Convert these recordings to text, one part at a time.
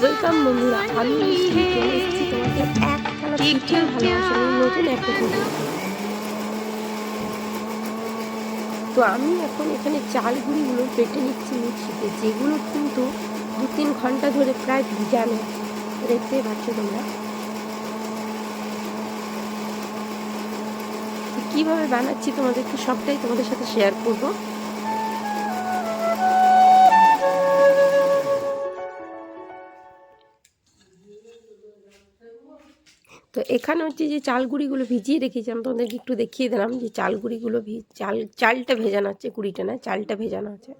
Welcome বন্ধুরা আমি মিষ্টি চলে এসেছি তোমাদের এক থালা পিঠে ভালোবাসা নতুন একটা ভিডিও তো আমি এখন এখানে চাল গুঁড়িগুলো পেটে নিচ্ছি মিক্সিতে যেগুলো কিন্তু দু তিন ঘণ্টা ধরে প্রায় ভিজানো। দেখতেই পাচ্ছ তোমরা। কীভাবে বানাচ্ছি তোমাদেরকে সবটাই তোমাদের সাথে শেয়ার করব। তো এখানে হচ্ছে যে চালগুড়িগুলো ভিজিয়ে রেখেছি, আমি তোমাদেরকে একটু দেখিয়ে দিলাম যে চালগুড়িগুলো চাল, চালটা ভেজানো আছে কুড়িটা না, চালটা ভেজানো আছে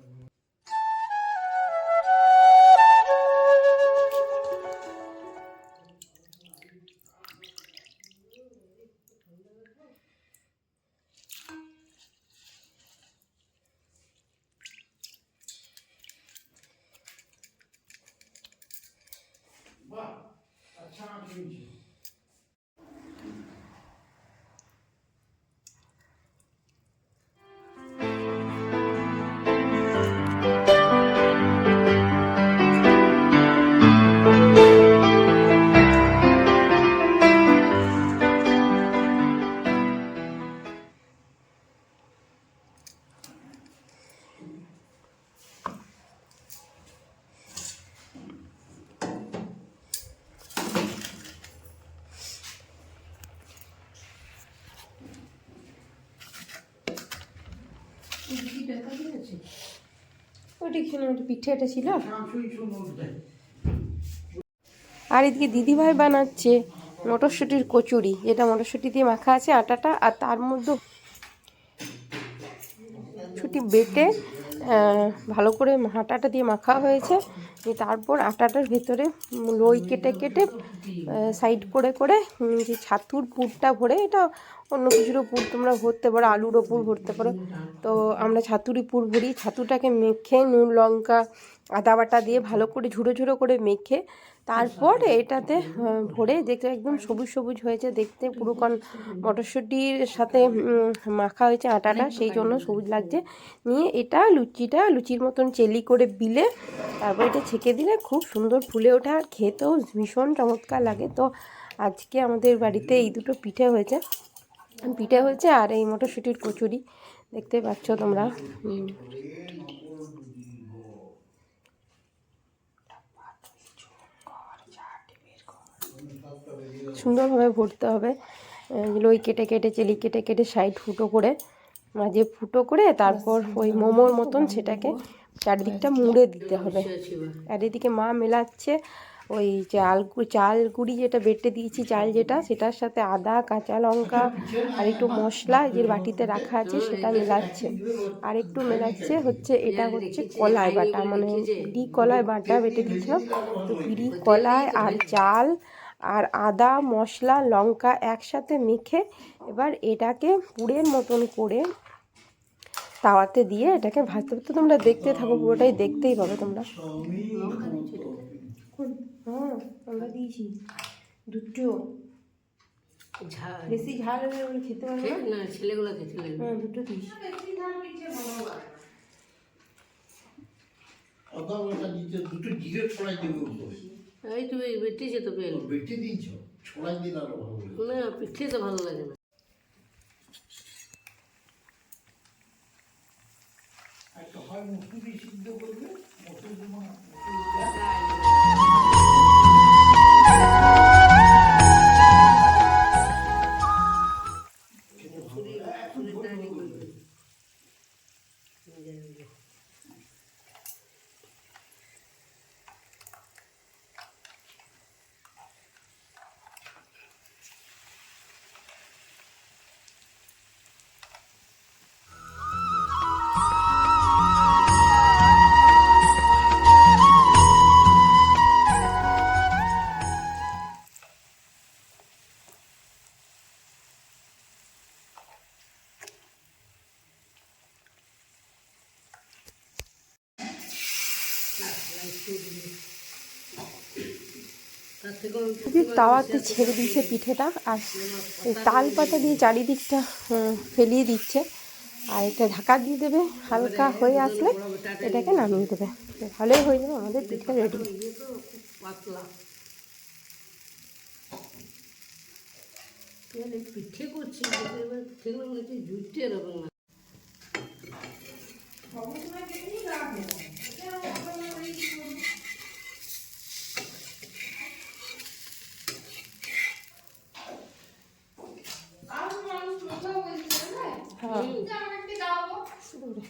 পিঠে এটা ছিল। আর এদিকে দিদিভাই বানাচ্ছে মটরশুঁটির কচুরি। যেটা মটরশুঁটি দিয়ে মাখা আছে আটাটা, আর তার মধ্যে ছুটি বেটে ভালো করে আটাটা দিয়ে মাখা হয়েছে। তারপর আটাটার ভেতরে লই কেটে কেটে সাইড করে করে যে ছাতুর পুরটা ভরে, এটা অন্য কিছুরও পুর তোমরা ভরতে পারো, আলুরও পুর ভরতে পারো। তো আমরা ছাতুরি পুর ভরি, ছাতুটাকে মেখে নুন, লঙ্কা আদা বাটা দিয়ে ভালো করে ঝুড়ো ঝুড়ো করে মেখে তারপর এটাতে আহ, ভরে দেখতে একদম সবুজ সবুজ হয়েছে দেখতে পুরো কন মটরশুঁটির সাথে মাখা হয়েছে আটাটা সেই জন্য সবুজ লাগছে। নিয়ে এটা লুচিটা লুচির মতন চেলি করে বিলে তারপর এটা ছেঁকে দিলে খুব সুন্দর ফুলে ওঠে আর খেতেও ভীষণ চমৎকার লাগে। তো আজকে আমাদের বাড়িতে এই দুটো পিঠে হয়েছে। পিঠে হয়েছে আর এই মটরশুঁটির কচুরি দেখতে পাচ্ছ তোমরা। সুন্দরভাবে ভরতে হবে। লই কেটে কেটে, চেলি কেটে কেটে, সাইড ফুটো করে, মাঝে ফুটো করে, তারপর ওই মোমোর মতন সেটাকে চারিদিকটা মুড়ে দিতে হবে। আর এদিকে মা মেলাচ্ছে, ওই চাল চাল গুঁড়ি যেটা বেটে দিয়েছি, চাল যেটা, সেটার সাথে আদা, কাঁচা লঙ্কা আর একটু মশলা যে বাটিতে রাখা আছে, সেটা মেলাচ্ছে। আর একটু মেলাচ্ছে হচ্ছে, এটা হচ্ছে কলাই বাটা। মানে পিড়ি কলাই বাটা বেটে দিয়েছিলাম। তো পিড়ি কলাই আর চাল আর আদা মশলা লঙ্কা একসাথে মেখে এবার এটাকে পুরের মতন করে তাওয়াতে দিয়ে এটাকে ভাজতে হবে। তো তোমরা দেখতে থাকো পুরোটাই দেখতেই পাবে তোমরা। হ্যাঁ আমরা দিয়েছি। দুটো। ঝাল বেশি ঝাল হলে ওগুলো খেতে পারবে না। ছেলেগুলো খেতে লাগবে। হ্যাঁ দুটো দিস আদা বাটা দিতে দুটো জিরে ছড়াই দেবে উপরে এই তুমি বেটেছে তো বেল। বেটে দিয়েছ? ছড়াই দিন আরও ভালো না পিঠে তো ভালো লাগে না। একটা হয় মুসুরি সিদ্ধ করবে মসুরি তাওয়াতে ছেড়ে দিচ্ছে পিঠেটা আর তাল পাতা দিয়ে চারিদিকটা ফেলিয়ে দিচ্ছে। আর এটা ঢাকা দিয়ে দেবে, হালকা হয়ে আসলে এটাকে নামিয়ে দেবে। ভালোই হয়ে যাবে, আমাদের পিঠে রেডি পিঠে করছি না Buyurun.